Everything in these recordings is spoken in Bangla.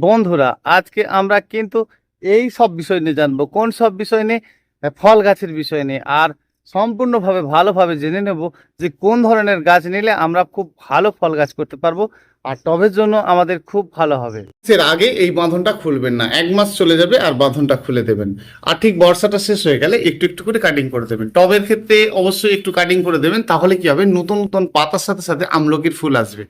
বন্ধুরা, আজকে আমরা কিন্তু এই সব বিষয় নিয়ে জানব। কোন সব বিষয় নিয়ে? ফল গাছের বিষয় নিয়ে। আর সম্পূর্ণভাবে ভালোভাবে জেনে নেব যে কোন ধরনের গাছ নিলে আমরা খুব ভালো ফল গাছ করতে পারব। আর টবের জন্য আমাদের খুব ভালো হবে। এর আগে এই বাঁধনটা খুলবেন না, এক মাস চলে যাবে আর বাঁধনটা খুলে দেবেন। আর ঠিক বর্ষাটা শেষ হয়ে গেলে একটু একটু করে কাটিং করে দেবেন। টবের ক্ষেত্রে অবশ্যই একটু কাটিং করে দেবেন, তাহলে কি হবে? নতুন নতুন পাতার সাথে সাথে আমলকির ফুল আসবে।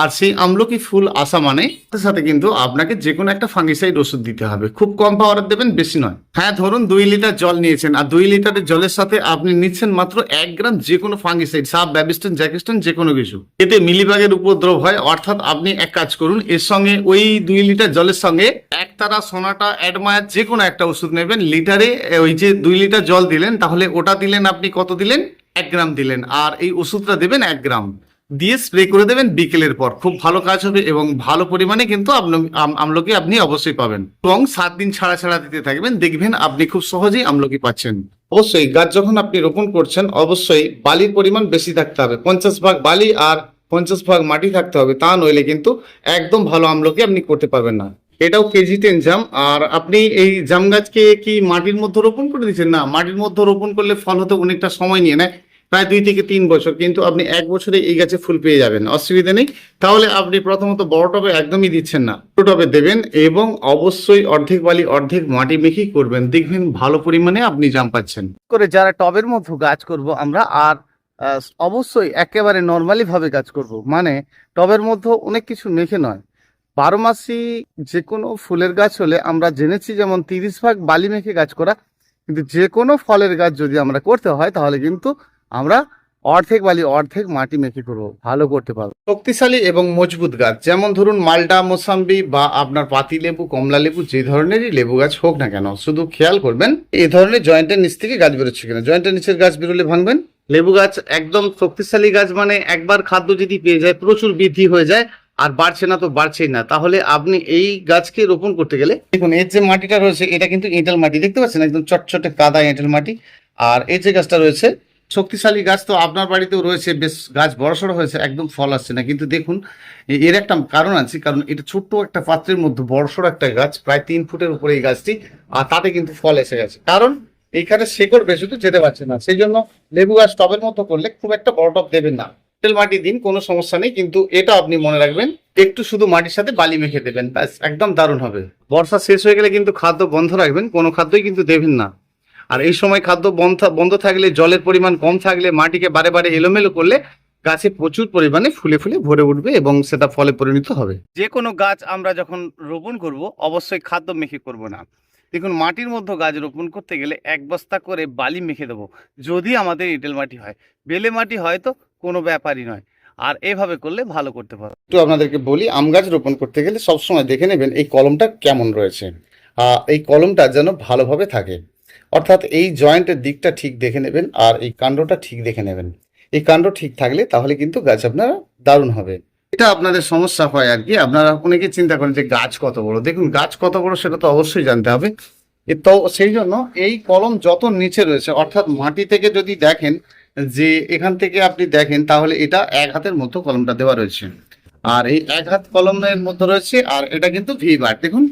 আর সেই আমলকি ফুল আসা মানে সাথে কিন্তু আপনাকে যে কোনো একটা ফাঙ্গিসাইড ওষুধ দিতে হবে। খুব কম পাওয়ার দেবেন, বেশি নয়। হ্যাঁ ধরুন দুই লিটার জল নিয়েছেন, আর দুই লিটারের জলের সাথে আপনি নিচ্ছেন মাত্র এক গ্রাম যে কোনো ফাঙ্গিসাইড সাপ ব্যাবিস্টন জ্যাকিস্টন যে কোনো কিছু। এতে মিলিবাগের উপদ্রব হয়, অর্থাৎ আপনি এক কাজ করুন, এর সঙ্গে ওই দুই লিটার জলের সঙ্গে একতারা সোনাটা অ্যাডমায়ার যে কোনো একটা ওষুধ নেবেন। লিটারে ওই যে দুই লিটার জল দিলেন, তাহলে ওটা দিলেন আপনি কত দিলেন? এক গ্রাম দিলেন। আর এই ওষুধটা দেবেন এক গ্রাম। দিয়ে স্প্রে করে দেবেন বিকেলের পর। খুব ভালো কাজ হবে এবং ভালো পরিমাণে কিন্তু আমলকি আপনি অবশ্যই পাবেন। এবং সাত দিন ছাড়া ছাড়া দিতে থাকবেন। দেখবেন আপনি খুব সহজেই আমলকি পাচ্ছেন। অবশ্যই গাছ যখন আপনি রোপণ করছেন, অবশ্যই বালির পরিমাণ বেশি থাকতে হবে। পঞ্চাশ ভাগ বালি আর পঞ্চাশ ভাগ মাটি থাকতে হবে, তা নইলে কিন্তু একদম ভালো আমলকি আপনি করতে পারবেন না। এটাও কেজি টেন জাম আর আপনি এই জাম গাছকে কি মাটির মধ্যে রোপণ করে দিচ্ছেন না, মাটির মধ্যে রোপণ করলে ফল হতে অনেকটা সময় নিয়ে নেয়, প্রায় দুই থেকে তিন বছর, কিন্তু আপনি এক বছরে এই গাছে ফুল পেয়ে যাবেন, অসুবিধা নেই। তাহলে আপনি প্রথমত বড় টবে একদমই দিচ্ছেন না, ছোট টবে দেবেন এবং অবশ্যই অর্ধেক বালি, অর্ধেক মাটি মেখেই করবেন, দেখবেন ভালো পরিমাণে আপনি জাম পাচ্ছেন। করে যারা টবের মধ্যে গাছ করব আমরা, আর অবশ্যই একেবারে নর্মালি ভাবে গাছ করব। মানে টবের মধ্যে অনেক কিছু মেখে নয়। বারো মাসি যে কোনো ফুলের গাছ হলে আমরা জেনেছি যেমন তিরিশ ভাগ বালি মেখে গাছ করা, কিন্তু যে কোনো ফলের গাছ যদি আমরা করতে হয়, তাহলে কিন্তু আমরা অর্ধেক বালি, অর্ধেক মাটি মেখে করব। ভালো করতে পারব। শক্তিশালী এবং মজবুত গাছ, যেমন ধরুন মালটা মোসাম্বি বা আপনার পাতি লেবু, কমলা লেবু, যে ধরনেরই লেবু গাছ হোক না কেন, শুধু খেয়াল করবেন এই ধরনের জয়েন্টের নিচ থেকে গাছ বেরোচ্ছে কিনা? জয়েন্টের নিচের গাছ বেরোলে ভাঙবেন? লেবু গাছ একদম শক্তিশালী গাছ মানে একবার খাদ্য যদি পেয়ে যায়, প্রচুর বৃদ্ধি হয়ে যায়, আর বাড়ছে না তো বাড়ছেই না। তাহলে আপনি এই গাছকে রোপণ করতে গেলে দেখুন, এর যে মাটিটা রয়েছে, এটা কিন্তু এঁটেল মাটি, দেখতে পাচ্ছেন? একদম চটচটে কাদা এঁটেল মাটি। আর এই যে গাছটা রয়েছে, শক্তিশালী গাছ তো আপনার বাড়িতেও রয়েছে, বেশ গাছ বড়সড় হয়েছে, একদম ফল আসছে না। কিন্তু দেখুন এর একটা কারণ আছে, কারণ এটা ছোট্ট একটা পাত্রের মধ্যে বড়সড় একটা গাছ, প্রায় তিন ফুটের উপরে এই গাছটি, আর তাতে কিন্তু ফল এসে গেছে। কারণ এইখানে শেকড় বেশি তো যেতে পারছে না। সেই জন্য লেবু গাছ টবের মতো করলে খুব একটা বড় টব দেবেন না। তেল মাটি দিন, কোনো সমস্যা নেই, কিন্তু এটা আপনি মনে রাখবেন, একটু শুধু মাটির সাথে বালি মেখে দেবেন, ব্যাস, একদম দারুণ হবে। বর্ষা শেষ হয়ে গেলে কিন্তু খাদ্য বন্ধ রাখবেন, কোনো খাদ্যই কিন্তু দেবেন না। আর এই সময় খাদ্য বন্ধ বন্ধ থাকলে, জলের পরিমাণ কম থাকলে, মাটিকে বারে বারে এলোমেলো করলে, গাছে প্রচুর পরিমাণে ফুলে ফুলে ভরে উঠবে এবং সেটা ফলে পরিণত হবে। যে কোনো গাছ আমরা যখন রোপণ করব, অবশ্যই খাদ্য মেখে করব না। দেখুন, মাটির মধ্যে গাছ রোপণ করতে গেলে এক বস্তা করে বালি মেখে দেবো, যদি আমাদের ইটেল মাটি হয়। বেলে মাটি হয় তো, কোনো ব্যাপারই নয়। আর এভাবে করলে ভালো করতে পারো। একটু আপনাদেরকে বলি, আম গাছ রোপণ করতে গেলে সবসময় দেখে নেবেন, এই কলমটা কেমন রয়েছে। এই কলমটা যেন ভালোভাবে থাকে। অর্থাৎ এই জয়েন্টের দিকটা ঠিক দেখে নেবেন, আর এই কাণ্ডটা ঠিক দেখে নেবেন। এই কাণ্ড ঠিক থাকলে তাহলে কিন্তু গাছ আপনার দারুণ হবে। এটা আপনাদের সমস্যা হয় আর কি। আপনারা অনেকে চিন্তা করেন যে গাছ কত বড়। দেখুন, গাছ কত বড় সেটা তো অবশ্যই জানতে হবে। তো সেই জন্য এই কলম যত নিচে রয়েছে, অর্থাৎ মাটি থেকে যদি দেখেন যে এখান থেকে আপনি দেখেন, তাহলে এটা এক হাতের মতো কলমটা দেওয়া রয়েছে। আর এই এক হাত কলমের মধ্যে রয়েছে, আর এটা কিন্তু ভি বার দেখুন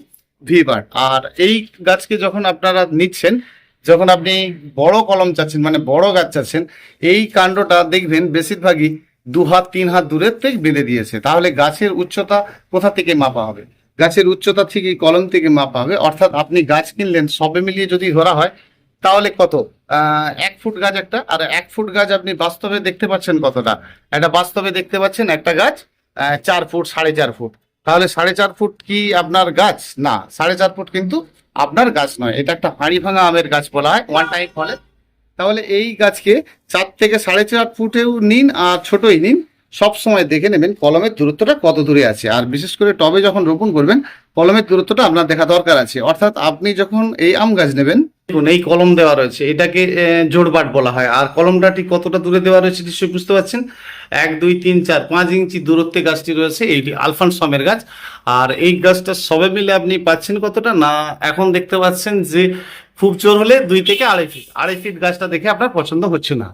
ভি বার আর এই গাছকে যখন আপনারা নিচ্ছেন, যখন আপনি বড় কলম চাচ্ছেন মানে বড় গাছ চাচ্ছেন, এই কাণ্ডটা দেখবেন বেশিরভাগই দু হাত, তিন হাত দূরের থেকে বেঁধে দিয়েছে। তাহলে গাছের উচ্চতা কোথা থেকে মাপা হবে? গাছের উচ্চতা এই কলম থেকে মাপা হবে। অর্থাৎ আপনি গাছ কিনলেন, সবে মিলিয়ে যদি ধরা হয়, তাহলে কত? এক ফুট গাছ একটা, আর এক ফুট গাছ আপনি বাস্তবে দেখতে পাচ্ছেন কতটা? একটা বাস্তবে দেখতে পাচ্ছেন একটা গাছ চার ফুট, সাড়ে চার ফুট। তাহলে সাড়ে চার ফুট কি আপনার গাছ? না, সাড়ে চার ফুট কিন্তু আপনার গাছ নয়। এটা একটা হাঁড়ি ভাঙা আমের গাছ বলা হয় ওয়ান টাইপ ফলে তাহলে এই গাছকে চার থেকে সাড়ে চার ফুটেও নিন আর ছোটই নিন। সব সময় দেখে নেবেন কলমের দূরত্বটা কত দূরে আছে। আর বিশেষ করে টবে যখন রোপণ করবেন কলমের দূরত্বটা আপনার দেখা দরকার আছে। অর্থাৎ আপনি যখন এই আম গাছ নেবেন এই কলম দেওয়া রয়েছে। এটাকে আহ, জোড়বাট বলা হয়। আর কলমটা ঠিক কতটা দূরে দেওয়া রয়েছে নিশ্চয়ই বুঝতে পারছেন? এক দুই তিন চার পাঁচ ইঞ্চি দূরত্বে গাছটি রয়েছে। এইটি আলফানসমের গাছ। আর এই গাছটা সবে মিলে আপনি পাচ্ছেন কতটা? না এখন দেখতে পাচ্ছেন যে খুব জোর হলে দুই থেকে আড়াই ফিট আড়াই ফিট গাছটা দেখে আপনার পছন্দ হচ্ছে না।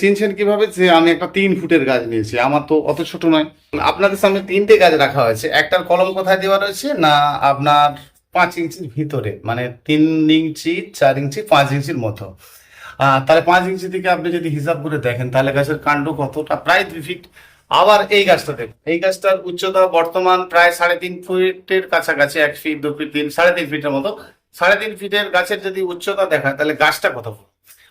চিনছেন কীভাবে যে আমি একটা তিন ফুটের গাছ নিয়েছি? আমার তো অত ছোট নয়। আপনাদের সামনে তিনটে গাছ রাখা হয়েছে। একটার কলম কোথায় দেওয়া রয়েছে না আপনার পাঁচ ইঞ্চির ভিতরে? মানে তিন ইঞ্চি, চার ইঞ্চি, পাঁচ ইঞ্চির মতো। তাহলে পাঁচ ইঞ্চি থেকে আপনি যদি হিসাব করে দেখেন, তাহলে গাছের কাণ্ড কতটা? প্রায় দুই ফিট আবার এই গাছটা দেখুন। এই গাছটার উচ্চতা বর্তমান প্রায় সাড়ে তিন ফিটের কাছাকাছি, এক ফিট দু ফিট তিন, সাড়ে তিন ফিটের মতো। সাড়ে তিন ফিটের গাছের যদি উচ্চতা দেখায়, তাহলে গাছটা কত বড়?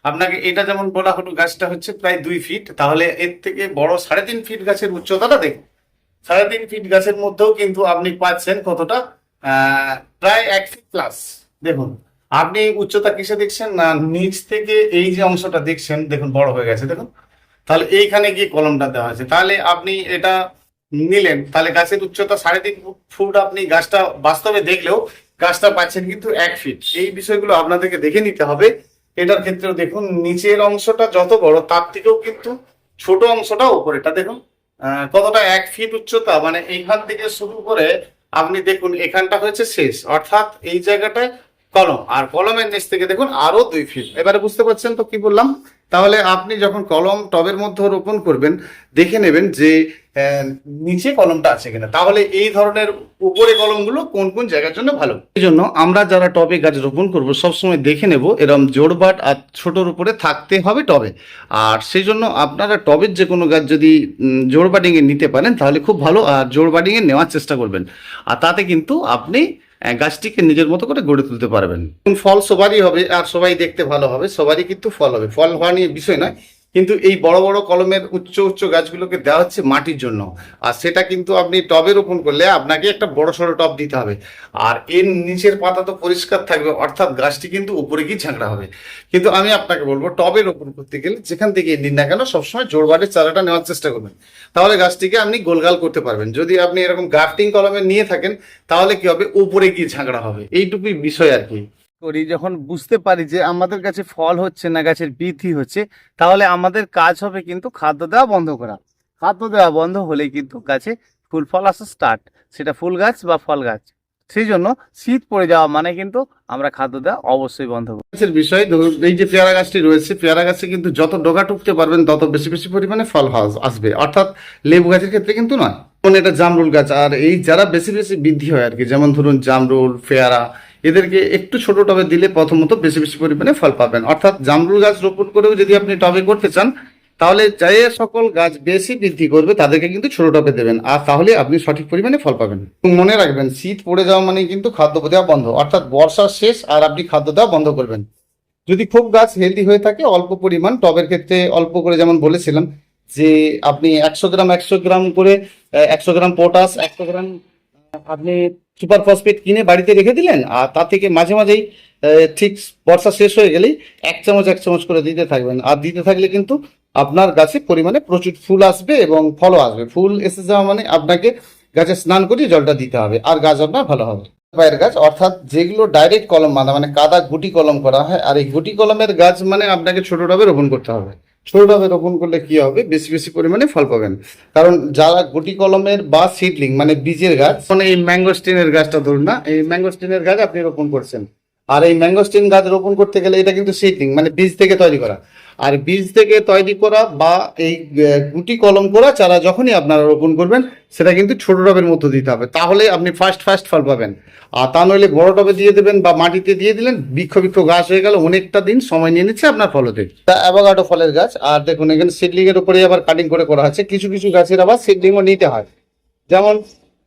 আপনাকে এটা যেমন বলা হলো, গাছটা হচ্ছে প্রায় দুই ফিট, তাহলে এর থেকে বড় সাড়ে তিন ফিট গাছের উচ্চতাটা দেখুন। সাড়ে তিন ফিট গাছের মধ্যেও কিন্তু আপনি পাচ্ছেন কতটা? প্রায় এক ফিট প্লাস দেখুন, আপনি উচ্চতা কিসে দেখছেন? না, নিচ থেকে এই যে অংশটা দেখছেন, দেখুন বড় হয়ে গেছে, দেখুন। তাহলে এইখানে গিয়ে কলমটা দেওয়া হয়েছে তাহলে আপনি এটা নিলেন, তাহলে গাছের উচ্চতা সাড়ে তিন ফুট আপনি গাছটা বাস্তবে দেখলেও গাছটা পাচ্ছেন কিন্তু এক ফিট এই বিষয়গুলো আপনাদেরকে দেখে নিতে হবে। এটার ক্ষেত্রেও দেখুন, নিচের অংশটা যত বড়, তার থেকেও কিন্তু ছোট অংশটা উপরেটা দেখুন কতটা এক ফিট উচ্চতা মানে এইখান থেকে শুরু করে আপনি দেখুন, এখানটা হয়েছে শেষ। অর্থাৎ এই জায়গাটায় কলম, আর কলমের নিচ থেকে দেখুন আরও দুই ফিট এবারে বুঝতে পারছেন তো কি বললাম? তাহলে আপনি যখন কলম টবের মধ্যে রোপণ করবেন দেখে নেবেন যে নিচে কলমটা আছে কিনা। তাহলে এই ধরনের উপরে কলমগুলো কোন কোন জায়গার জন্য ভালো? এই জন্য আমরা যারা টবে গাছ রোপণ করব সবসময় দেখে নেব এরকম জোড়বাট আর ছোটোর উপরে থাকতে হবে টবে। আর সেই জন্য আপনারা টবের যে কোনো গাছ যদি উম, জোড় নিতে পারেন তাহলে খুব ভালো। আর জোড় বাডিংয়ে নেওয়ার চেষ্টা করবেন। আর তাতে কিন্তু আপনি গাছটিকে নিজের মতো করে গড়ে তুলতে পারবেন। ফল সবারই হবে আর সবাই দেখতে ভালো হবে, সবারই কিন্তু ফল হবে। ফল হওয়া নিয়ে বিষয় নয় কিন্তু এই বড় বড় কলমের উচ্চ উচ্চ গাছগুলোকে দেওয়া হচ্ছে মাটির জন্য। আর সেটা কিন্তু আপনি টবে রোপণ করলে আপনাকে একটা বড় সড়ো টব দিতে হবে। আর এর নিচের পাতা তো পরিষ্কার থাকবে, অর্থাৎ গাছটি কিন্তু উপরে গিয়ে ঝাঁকড়া হবে। কিন্তু আমি আপনাকে বলব, টবে রোপণ করতে গেলে যেখান থেকে নিন না কেন সবসময় জোড়বাটের চারাটা নেওয়ার চেষ্টা করবেন। তাহলে গাছটিকে আপনি গোলগাল করতে পারবেন। যদি আপনি এরকম গ্রাফটিং কলমে নিয়ে থাকেন, তাহলে কি হবে? উপরে গিয়ে ঝাঁকড়া হবে। এইটুকুই বিষয় আর কি। করি, যখন বুঝতে পারি যে আমাদের কাছে ফল হচ্ছে না, গাছের বৃদ্ধি হচ্ছে, তাহলে আমাদের কাজ হবে কিন্তু খাদ্য দেওয়া বন্ধ করা। খাদ্য দেওয়া বন্ধ হলে কিন্তু গাছে ফুল ফল আসা স্টার্ট সেটা ফুল গাছ বা ফল গাছ। সেই জন্য শীত পড়ে যাওয়া মানে কিন্তু আমরা খাদ্য দেওয়া অবশ্যই বন্ধ গাছের বিষয়, ধরুন এই যে পেয়ারা গাছটি রয়েছে, পেয়ারা গাছে কিন্তু যত ডগা টুকতে পারবেন, তত বেশি বেশি পরিমাণে ফল আসবে। অর্থাৎ লেবু গাছের ক্ষেত্রে কিন্তু নয়। এটা জামরুল গাছ, আর এই যারা বেশি বেশি বৃদ্ধি হয় আর কি, যেমন ধরুন জামরুল, পেয়ারা এদেরকে একটু ছোট টবে দিলে প্রথমত বেশি বেশি পরিমাণে ফল পাবেন। অর্থাৎ জামরুল গাছ রোপণ করেও যদি আপনি টবে করতে চান, তাহলে যে সকল গাছ বেশি বৃদ্ধি করবে, তাদেরকে কিন্তু ছোট টবে দেবেন। আর তাহলে আপনি সঠিক পরিমাণে ফল পাবেন। মনে রাখবেন, শীত পড়ে যাওয়া মানে কিন্তু খাদ্য দেওয়া বন্ধ। অর্থাৎ বর্ষা শেষ আর আপনি খাদ্য দেওয়া বন্ধ করবেন। যদি খুব গাছ হেলদি হয়ে থাকে, অল্প পরিমাণ, টবের ক্ষেত্রে অল্প করে যেমন বলেছিলাম, যে আপনি একশো গ্রাম একশো গ্রাম করে একশো গ্রাম পটাশ, একশো গ্রাম, আপনি সুপার ফসফেট কিনে বাড়িতে রেখে দিলেন, আর তা থেকে মাঝে মাঝেই ঠিক বর্ষা শেষ হয়ে গেলেই এক চামচ এক চামচ করে দিতে থাকবেন। আর দিতে থাকলে কিন্তু আপনার গাছে পরিমাণে প্রচুর ফুল আসবে এবং ফলও আসবে। ফুল এসে যাওয়া মানে আপনাকে গাছে স্নান করিয়ে জলটা দিতে হবে, আর গাছ আপনার ভালো হবে। পায়ের গাছ, অর্থাৎ যেগুলো ডাইরেক্ট কলম বাঁধা মানে কাদা গুটি কলম করা হয়, আর এই গুটি কলমের গাছ মানে আপনাকে ছোট টবে রোপণ করতে হবে। ছোট রোপণ করলে কি হবে? বেশি বেশি পরিমাণে ফল পাবেন। কারণ যারা গুটি কলমের বা সিডলিং মানে বীজের গাছ মানে এই ম্যাঙ্গোস্টিনের গাছটা ধরুন না, এই ম্যাঙ্গোস্টিনের গাছ আপনি রোপণ করছেন। আর এই ম্যাঙ্গোস্টিন গাছ রোপণ করতে গেলে এটা কিন্তু সিডলিং মানে বীজ থেকে তৈরি করা। আর বীজ থেকে তৈরি করা বা এই গুটি কলম করা চারা যখনই আপনারা রোপণ করবেন, সেটা কিন্তু ছোট টবের মধ্যে দিতে হবে। তাহলে আপনি ফার্স্ট ফার্স্ট ফল পাবেন। আর তা নইলে বড় টবে দিয়ে দেবেন বা মাটিতে দিয়ে দিলেন, বৃক্ষ বৃক্ষ গাছ হয়ে গেল, অনেকটা দিন সময় নিয়ে নিচ্ছে আপনার ফল হতে তা ফলের গাছ, আর দেখুন এখানে সিডলিং এর উপরে আবার কাটিং করে করা আছে। কিছু কিছু গাছের আবার সিডলিংও নিতে হয়। যেমন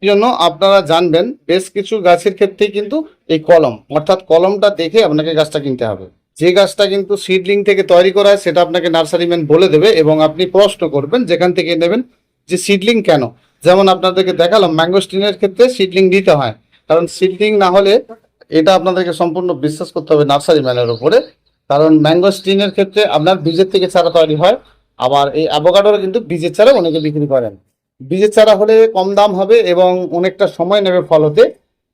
জন্য আপনারা জানবেন, বেশ কিছু গাছের ক্ষেত্রে কিন্তু এই কলম, অর্থাৎ কলমটা দেখে আপনাকে গাছটা কিনতে হবে। যে গাছটা কিন্তু সিডলিং থেকে তৈরি করা হয়, সেটা আপনাকে নার্সারি ম্যান বলে দেবে এবং আপনি প্রশ্ন করবেন, যেখান থেকে নেবেন যে সিডলিং কেন? যেমন আপনাদেরকে দেখালাম ম্যাঙ্গোস্টিনের ক্ষেত্রে সিডলিং দিতে হয়। কারণ সিডলিং না হলে এটা আপনাদেরকে সম্পূর্ণ বিশ্বাস করতে হবে নার্সারি ম্যানের উপরে। কারণ ম্যাঙ্গোস্টিনের ক্ষেত্রে আপনার বীজের থেকে চারা তৈরি হয়, আবার এই অ্যাভোকাডোর কিন্তু বীজের চারা অনেকে বিক্রি করেন। বীজের চারা হলে কম দাম হবে এবং অনেকটা সময় নেবে ফল হতে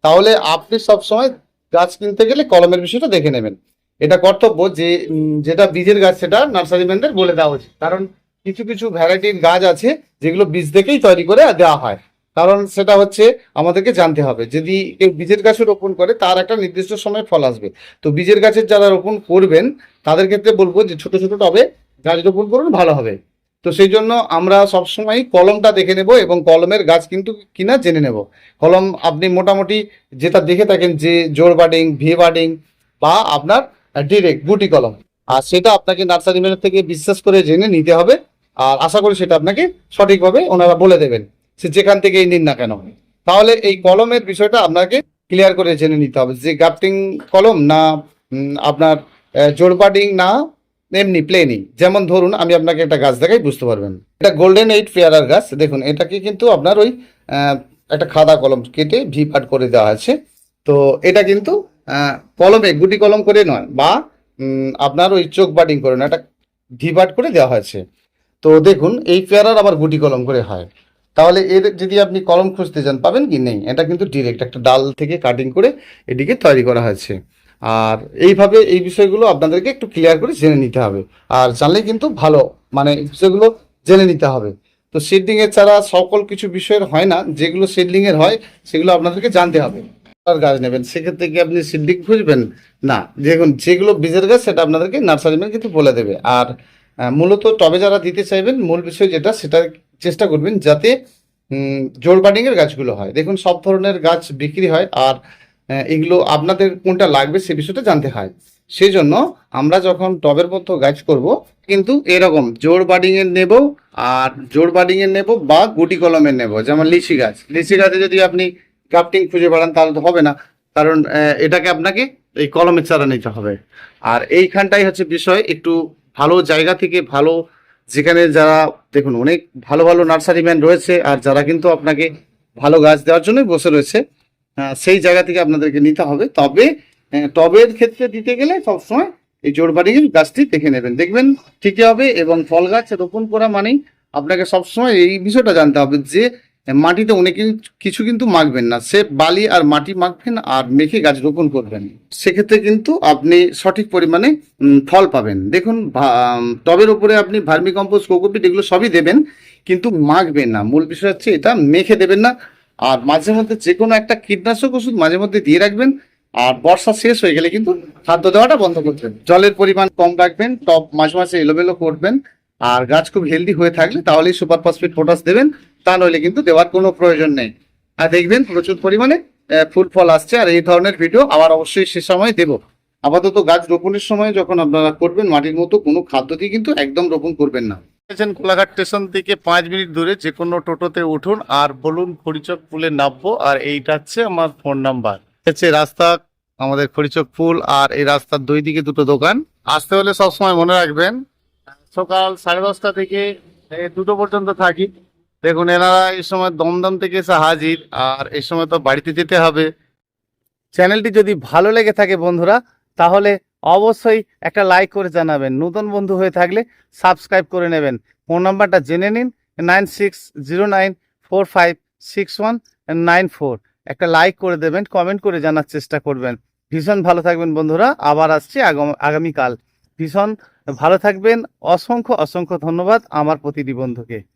তাহলে আপনি সব সময় গাছ কিনতে গেলে কলমের বিষয়টা দেখে নেবেন। এটা কর্তব্য যে যেটা বীজের গাছ, সেটা নার্সারি ম্যানদের বলে দেওয়া উচিত। কারণ কিছু কিছু ভ্যারাইটির গাছ আছে যেগুলো বীজ থেকেই তৈরি করে দেওয়া হয়। কারণ সেটা হচ্ছে আমাদেরকে জানতে হবে। যদি কেউ বীজের গাছ রোপণ করে, তার একটা নির্দিষ্ট সময় ফল আসবে। তো বীজের গাছের যারা রোপণ করবেন, তাদের ক্ষেত্রে বলব যে ছোট ছোট টবে গাছ রোপণ করুন, ভালো হবে। তো সেই জন্য আমরা সবসময় কলমটা দেখে নেব এবং কলমের গাছ কিন্তু কিনা জেনে নেব। কলম আপনি মোটামুটি যেটা দেখে থাকেন যে জোর বাডিং ভি বাডিং বা আপনার ডিরেক্ট গুটি কলম আর সেটা আপনাকে নার্সারি ম্যানের থেকে বিশ্বাস করে জেনে নিতে হবে। আর আশা করি সেটা আপনাকে সঠিকভাবে ওনারা বলে দেবেন সে যেখান থেকেই নিন না কেন। তাহলে এই কলমের বিষয়টা আপনাকে ক্লিয়ার করে জেনে নিতে হবে যে গ্রাফটিং কলম না আপনার আহ, জোর বার্ডিং না এমনি প্লেনিং যেমন ধরুন আমি আপনাকে একটা গাছ দেখাই বুঝতে পারবেন। এটা গোল্ডেন এইট পেয়ারার গাছ। দেখুন এটাকে কিন্তু আপনার ওই একটা খাদা কলম কেটে ভি পাট করে দেওয়া আছে। তো এটা কিন্তু কলমে, গুটি কলম করে নয়, বা আপনার ওই চোখ বাটিং করে নয় এটা ভি পাট করে দেওয়া হয়েছে। তো দেখুন, এই পেয়ারার আবার গুটি কলম করে হয়। তাহলে এর, যদি আপনি কলম খুঁজতে চান পাবেন কি? নেই। এটা কিন্তু ডিরেক্ট একটা ডাল থেকে কাটিং করে এটিকে তৈরি করা হয়েছে। আর এইভাবে এই বিষয়গুলো আপনাদেরকে একটু ক্লিয়ার করে জেনে নিতে হবে। আর জানলে কিন্তু ভালো মানে বিষয়গুলো জেনে নিতে হবে। তো সিডলিং এর ছাড়া সকল কিছু বিষয়ের হয় না। যেগুলো সিডলিং এর হয়, সেগুলো আপনাদেরকে জানতে হবে। আর গাছ নেবেন। সেক্ষেত্রে কি আপনি সিডলিং খুঁজবেন? না। দেখুন, যেগুলো বীজের গাছ, সেটা আপনাদেরকে নার্সারি ম্যান কিন্তু বলে দেবে। আর মূলত টবে যারা দিতে চাইবেন, মূল বিষয় যেটা, সেটা চেষ্টা করবেন যাতে জোর বার্ডিং এর গাছগুলো হয়। দেখুন, সব ধরনের গাছ বিক্রি হয় আর এগুলো আপনাদের কোনটা লাগবে সে বিষয়টা জানতে হয়। সেই জন্য আমরা যখন টবের মধ্যে গাছ করব, কিন্তু এরকম জোর বার্ডিং এর নেব আর জোর বার্ডিং এর নেব বা গুটি কলমের নেব, যেমন লিচি গাছ। লিচি গাছে যদি আপনি গ্রাফটিং খুঁজে বেড়ান, তাহলে তো হবে না। কারণ এটাকে আপনাকে এই কলমের চারা নিতে হবে। আর এইখানটাই হচ্ছে বিষয়, একটু ভালো জায়গা থেকে ভালো, যেখানে যারা, দেখুন, অনেক ভালো ভালো নার্সারি ম্যান রয়েছে, আর যারা কিন্তু আপনাকে ভালো গাছ দেওয়ার জন্যই বসে রয়েছে সেই জায়গা থেকে আপনাদেরকে নিতে হবে। তবে টবের ক্ষেত্রে দিতে গেলে সবসময় এই জোরবাড়ির গাছটি দেখে নেবেন। দেখবেন ঠিকই হবে এবং ফল গাছ রোপণ করা মানেই আপনাকে সবসময় এই বিষয়টা জানতে হবে যে মাটিতে অনেক কিছু কিন্তু মাখবেন না। সে বালি আর মাটি মাখবেন আর মেখে গাছ রোপণ করবেন। সেক্ষেত্রে কিন্তু আপনি সঠিক পরিমাণে ফল পাবেন। দেখুন টবের উপরে আপনি ভার্মি কম্পোস্ট কোকোপিট এগুলো সবই দেবেন, কিন্তু মাখবেন না। মূল বিষয় হচ্ছে এটা মেখে দেবেন না। আর মাঝে মধ্যে যে কোনো একটা কীটনাশক ওষুধ মাঝে মধ্যে দিয়ে রাখবেন। আর বর্ষা শেষ হয়ে গেলে কিন্তু খাদ্য দেওয়াটা বন্ধ করবেন জলের পরিমাণ কম রাখবেন, টব মাঝে মাঝে এলোমেলো করবেন। আর গাছ খুব হেলদি হয়ে থাকলে তাহলেই সুপার ফসফেট, পটাশ দেবেন। তা নইলে কিন্তু দেওয়ার কোনো প্রয়োজন নেই। আর দেখবেন প্রচুর পরিমাণে ফুল ফল আসছে আর এই ধরনের ভিডিও আবার অবশ্যই সে সময় দেব। আপাতত গাছ রোপণের সময় যখন আপনারা করবেন মাটির মতো কোনো খাদ্য দিয়ে কিন্তু একদম রোপণ করবেন না। কোলাঘাট স্টেশন থেকে পাঁচ মিনিট দূরে যে কোনো টোটোতে উঠুন আর বলুন খড়িচক পুলে নামবো আর এইটা হচ্ছে আমার ফোন নাম্বার। হচ্ছে রাস্তা আমাদের খড়িচক পুল আর এই রাস্তার দুই দিকে দুটো দোকান। আসতে হলে সবসময় মনে রাখবেন সকাল সাড়ে দশটা থেকে দুটো পর্যন্ত থাকি। দেখুন এনারা এই সময় দমদম থেকে এসে হাজির, আর এই সময় তো বাড়িতে যেতে হবে। চ্যানেলটি যদি ভালো লেগে থাকে বন্ধুরা, তাহলে অবশ্যই একটা লাইক করে জানাবেন। নতুন বন্ধু হয়ে থাকলে সাবস্ক্রাইব করে নেবেন। ফোন নাম্বারটা জেনে নিন, nine six zero nine four five six one nine four. একটা লাইক করে দেবেন, কমেন্ট করে জানার চেষ্টা করবেন। ভীষণ ভালো থাকবেন বন্ধুরা, আবার আসছি আগাম- আগামীকাল। ভীষণ ভালো থাকবেন, অসংখ্য অসংখ্য ধন্যবাদ আমার প্রতিটি বন্ধুকে।